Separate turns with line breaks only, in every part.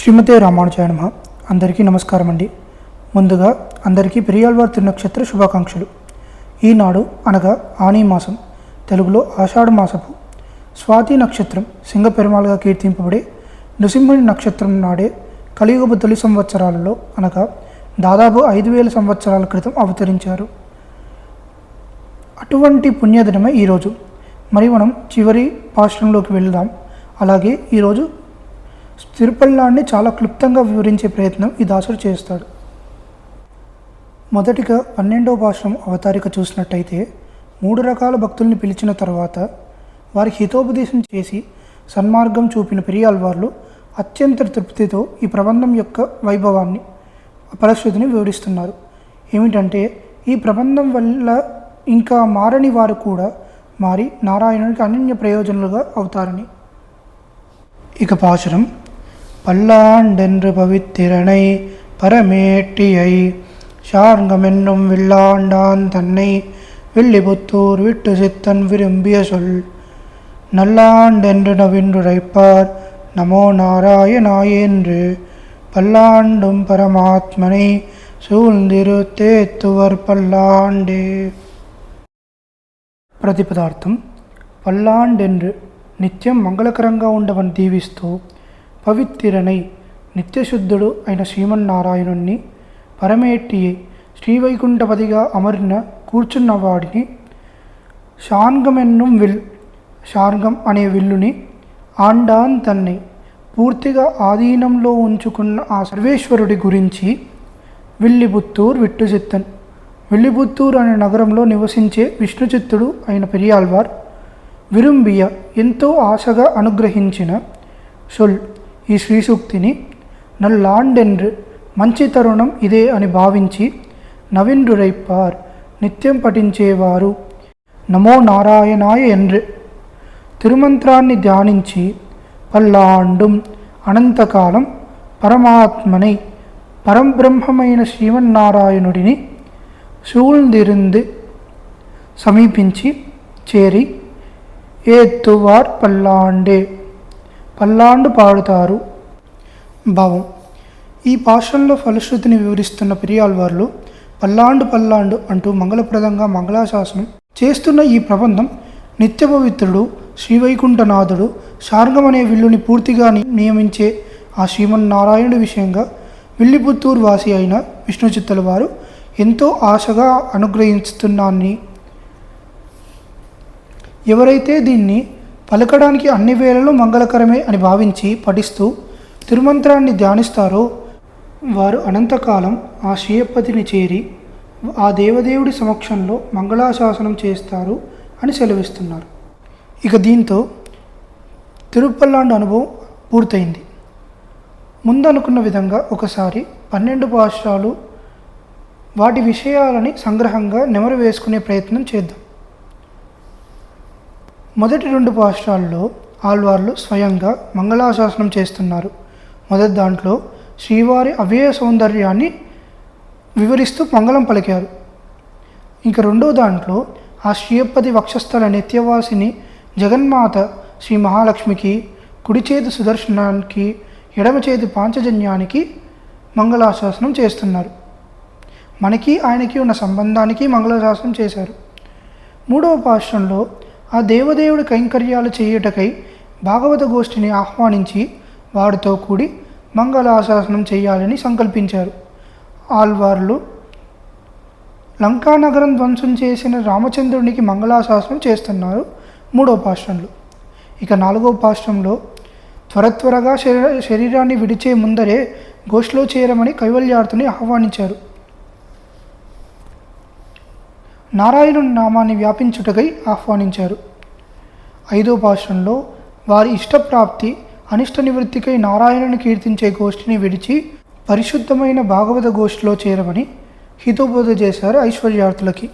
శ్రీమతే రామానుజాయ నమ. అందరికీ నమస్కారం అండి. ముందుగా అందరికీ పెరియాళ్వార్ తిరునక్షత్ర శుభాకాంక్షలు. ఈనాడు అనగా ఆనీ మాసం తెలుగులో ఆషాఢ మాసపు స్వాతి నక్షత్రం సింగపెరుమాళగా కీర్తింపబడే నృసింహుని నక్షత్రం నాడే కలియుగపు తొలి సంవత్సరాలలో అనగా దాదాపు ఐదు వేల సంవత్సరాల క్రితం అవతరించారు. అటువంటి పుణ్యదినమే ఈరోజు. మరి మనం చివరి పాశ్రంలోకి వెళ్దాం. అలాగే ఈరోజు తిరుపల్లాన్ని చాలా క్లుప్తంగా వివరించే ప్రయత్నం ఈ దాసుడు చేస్తాడు. మొదటిగా పన్నెండవ భాషం అవతారిక చూసినట్టయితే మూడు రకాల భక్తుల్ని పిలిచిన తర్వాత వారికి హితోపదేశం చేసి సన్మార్గం చూపిన పెరియాల్వార్లు అత్యంత తృప్తితో ఈ ప్రబంధం యొక్క వైభవాన్ని పరిస్థితిని వివరిస్తున్నారు. ఏమిటంటే ఈ ప్రబంధం వల్ల ఇంకా మారని వారు కూడా మారి నారాయణునికి అనన్య ప్రయోజనాలుగా అవుతారని. ఇక పాశురం பல்லாண்டென்று பவித்திரனை பரமேட்டியை சார்கமென்னும் வில்லாண்டான் தன்னை வில்லிபுத்தூர் விட்டு சித்தன் விரும்பிய சொல். நல்லாண்டென்று நவின்றுரைப்பார் நமோ நாராயணாயென்று பல்லாண்டும் பரமாத்மனை சூழ்ந்திரு தேத்துவர் பல்லாண்டே. பிரதிபதார்த்தம். பல்லாண்டென்று நித்தியம் மங்களகரங்கா உண்டவன் தீவிஸ்தோ. పవిత్తిరనై నిత్యశుద్ధుడు అయిన శ్రీమన్నారాయణుణ్ణి పరమేట్టియే శ్రీవైకుంఠపదిగా అమరిన కూర్చున్నవాడిని షాన్గమెన్నుం విల్ షాన్గం అనే విల్లుని ఆండాన్ తన్ని పూర్తిగా ఆధీనంలో ఉంచుకున్న ఆ సర్వేశ్వరుడి గురించి విల్లిపుత్తూర్ విట్టుచిత్తన్. విల్లిపుత్తూర్ అనే నగరంలో నివసించే విష్ణుచిత్తుడు అయిన పెరియాల్వార్ విరుంబియ ఎంతో ఆశగా అనుగ్రహించిన సొల్ ఈ శ్రీసూక్తిని నల్లాండెన్రు మంచి తరుణం ఇదే అని భావించి నవీన్రురైపార్ నిత్యం పఠించేవారు నమో నారాయణాయ என்று తిరుమంత్రాన్ని ధ్యానించి పల్లాండుం అనంతకాలం పరమాత్మனை పరంబ్రహ్మమైన శ్రీమన్నారాయణుడిని சூழ்ந்திருந்து சமீபிంచి சேரி ஏத்துவார் பல்லாண்டே పల్లాండు పాడుతారు. భావం. ఈ పాశ్రంలో ఫలశ్రుతిని వివరిస్తున్న పెరియాల్వార్లు పల్లాండు పల్లాండు అంటూ మంగళప్రదంగా మంగళాశాసనం చేస్తున్న ఈ ప్రబంధం నిత్య పవిత్రుడు శ్రీవైకుంఠనాథుడు శార్గం అనే విల్లుని పూర్తిగా నియమించే ఆ శ్రీమన్నారాయణుడి విషయంగా విల్లిపుత్తూరు వాసి అయిన విష్ణు చిత్తల వారు ఎంతో ఆశగా అనుగ్రహిస్తున్నాన్ని ఎవరైతే దీన్ని పలకడానికి అన్ని వేళలు మంగళకరమే అని భావించి పఠిస్తూ తిరుమంత్రాన్ని ధ్యానిస్తారో వారు అనంతకాలం ఆ శ్రీయపతిని చేరి ఆ దేవదేవుడి సమక్షంలో మంగళాశాసనం చేస్తారు అని సెలవిస్తున్నారు. ఇక దీంతో తిరుపల్లాండు అనుభవం పూర్తయింది. ముందు అనుకున్న విధంగా ఒకసారి పన్నెండు పాశ్రాలు వాటి విషయాలని సంగ్రహంగా నెమరు వేసుకునే ప్రయత్నం చేద్దాం. మొదటి రెండు పాశ్రాల్లో ఆళ్వార్లు స్వయంగా మంగళాశాసనం చేస్తున్నారు. మొదటి దాంట్లో శ్రీవారి అవ్యయ సౌందర్యాన్ని వివరిస్తూ మంగళం పలికారు. ఇంకా రెండో దాంట్లో ఆ శ్రీయప్పది వక్షస్థల నిత్యవాసిని జగన్మాత శ్రీ మహాలక్ష్మికి కుడి చేతి సుదర్శనానికి ఎడమ చేతి పాంచజన్యానికి మంగళాశాసనం చేస్తున్నారు. మనకి ఆయనకి ఉన్న సంబంధానికి మంగళాశాసనం చేశారు. మూడవ పాశ్రంలో ఆ దేవదేవుడి కైంకర్యాలు చేయుటకై భాగవత గోష్ఠిని ఆహ్వానించి వారితో కూడి మంగళాశాసనం చేయాలని సంకల్పించారు. ఆల్వార్లు లంకానగరం ధ్వంసం చేసిన రామచంద్రునికి మంగళాశాసనం చేస్తున్నారు మూడవ పాశ్రంలో. ఇక నాలుగవ పాశ్రంలో త్వర త్వరగా శరీరాన్ని విడిచే ముందరే గోష్లో చేరమని కైవల్యార్థుని ఆహ్వానించారు. నారాయణుని నామాన్ని వ్యాపించుటకై ఆహ్వానించారు. ఐదో పాశ్రంలో వారి ఇష్టప్రాప్తి అనిష్ట నివృత్తికై నారాయణుని కీర్తించే గోష్ఠిని విడిచి పరిశుద్ధమైన భాగవత గోష్ఠిలో చేరమని హితోబోధ చేశారు ఐశ్వర్యార్థులకి.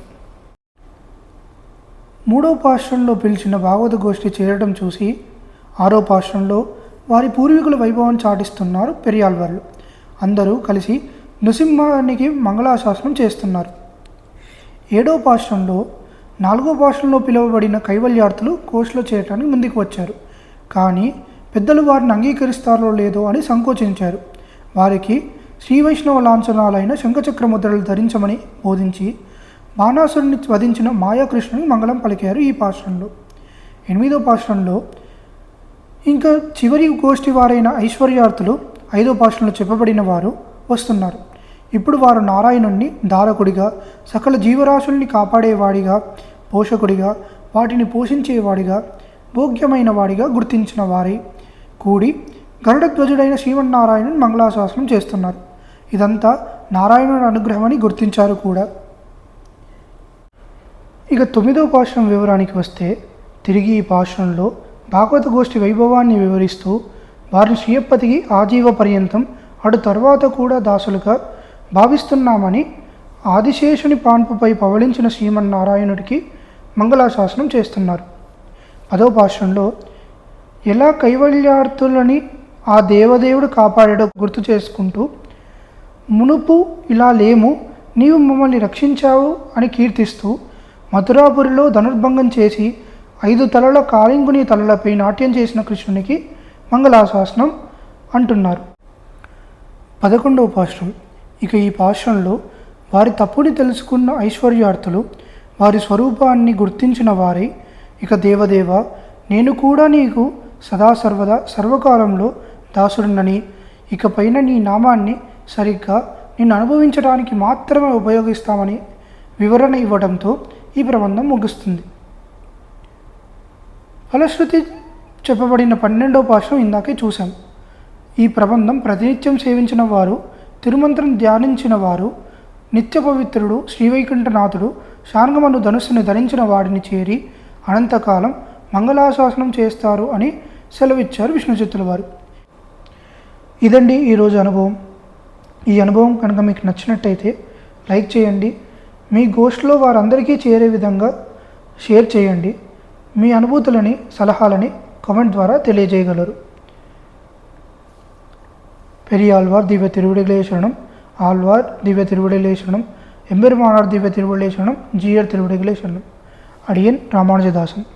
మూడో పాశ్రంలో పిలిచిన భాగవత గోష్ఠి చేరడం చూసి ఆరో పాశ్రంలో వారి పూర్వీకుల వైభవం చాటిస్తున్నారు పెరియాల్వార్లు అందరూ కలిసి నృసింహానికి మంగళాశాసనం చేస్తున్నారు. ఏడో పాశ్రంలో నాలుగో పాశ్రంలో పిలువబడిన కైవల్యార్థులు కోర్సులో చేరటానికి ముందుకు వచ్చారు. కానీ పెద్దలు వారిని అంగీకరిస్తారో లేదో అని సంకోచించారు. వారికి శ్రీ వైష్ణవ లాంఛనాలైన శంఖచక్ర ముద్రలు ధరించమని బోధించి బాణాసురుని వధించిన మాయాకృష్ణుని మంగళం పలికారు ఈ పాశ్రంలో ఎనిమిదో పాశ్రంలో ఇంకా చివరి గోష్ఠి వారైన ఐశ్వర్యార్థులు ఐదో పాశ్రంలో చెప్పబడిన వారు వస్తున్నారు. ఇప్పుడు వారు నారాయణుణ్ణి దారకుడిగా సకల జీవరాశుల్ని కాపాడేవాడిగా పోషకుడిగా వాటిని పోషించేవాడిగా భోగ్యమైన వాడిగా గుర్తించిన వారై. కూడి గరుడధ్వజుడైన శ్రీమన్నారాయణుని మంగళాశాసనం చేస్తున్నారు. ఇదంతా నారాయణుడి అనుగ్రహమని గుర్తించారు కూడా. ఇక తొమ్మిదో పాశ్రం వివరానికి వస్తే తిరిగి ఈ పాశ్రంలో భాగవత గోష్ఠి వైభవాన్ని వివరిస్తూ వారిని శ్రీయప్పతికి ఆజీవ పర్యంతం అటు తర్వాత కూడా దాసులుగా భావిస్తున్నామని ఆదిశేషుని పాన్పుపై పవళించిన శ్రీమన్నారాయణుడికి మంగళాశాసనం చేస్తున్నారు. పదో భాషంలో ఎలా కైవల్యార్థులని ఆ దేవదేవుడు కాపాడాడో గుర్తు చేసుకుంటూ మునుపు ఇలా లేము నీవు మమ్మల్ని రక్షించావు అని కీర్తిస్తూ మధురాపురిలో ధనుర్భంగం చేసి ఐదు తలల కాళింగుని తలలపై నాట్యం చేసిన కృష్ణునికి మంగళాశాసనం అంటున్నారు. పదకొండవ పాశ్రం ఇక ఈ పాశ్రంలో వారి తప్పుని తెలుసుకున్న ఐశ్వర్యార్థులు వారి స్వరూపాన్ని గుర్తించిన వారై ఇక దేవదేవ నేను కూడా నీకు సదా సర్వదా సర్వకాలంలో దాసుడినని ఇకపైన నీ నామాన్ని సరిగ్గా నిన్ను అనుభవించడానికి మాత్రమే ఉపయోగిస్తామని వివరణ ఇవ్వడంతో ఈ ప్రబంధం ముగుస్తుంది. ఫలశ్రుతి చెప్పబడిన పన్నెండవ పాఠం ఇందాకే చూశాం. ఈ ప్రబంధం ప్రతినిత్యం సేవించిన వారు తిరుమంత్రం ధ్యానించిన వారు నిత్య పవిత్రుడు శ్రీవైకుంఠనాథుడు శార్గమను ధనుస్సుని ధరించిన వాడిని చేరి అనంతకాలం మంగళాశాసనం చేస్తారు అని సెలవిచ్చారు విష్ణుచిత్తుల వారు ఇదండి ఈరోజు అనుభవం. ఈ అనుభవం కనుక మీకు నచ్చినట్టయితే లైక్ చేయండి. మీ గోష్ఠిలో వారందరికీ చేరే విధంగా షేర్ చేయండి. మీ అనుభూతులని సలహాలని కామెంట్ ద్వారా తెలియజేయగలరు. பெரியாழ்வார் தீப திருவிடைகளேஸ்வரனும் ஆழ்வார் தீப திருவிடைகளேஸ்வரனும் எம்பெருமானார் தீப திருவிடைகளேஸ்வரனும் ஜீயர் திருவிடைகளேஸ்வரனும் அடியன் ராமானுஜதாசன்.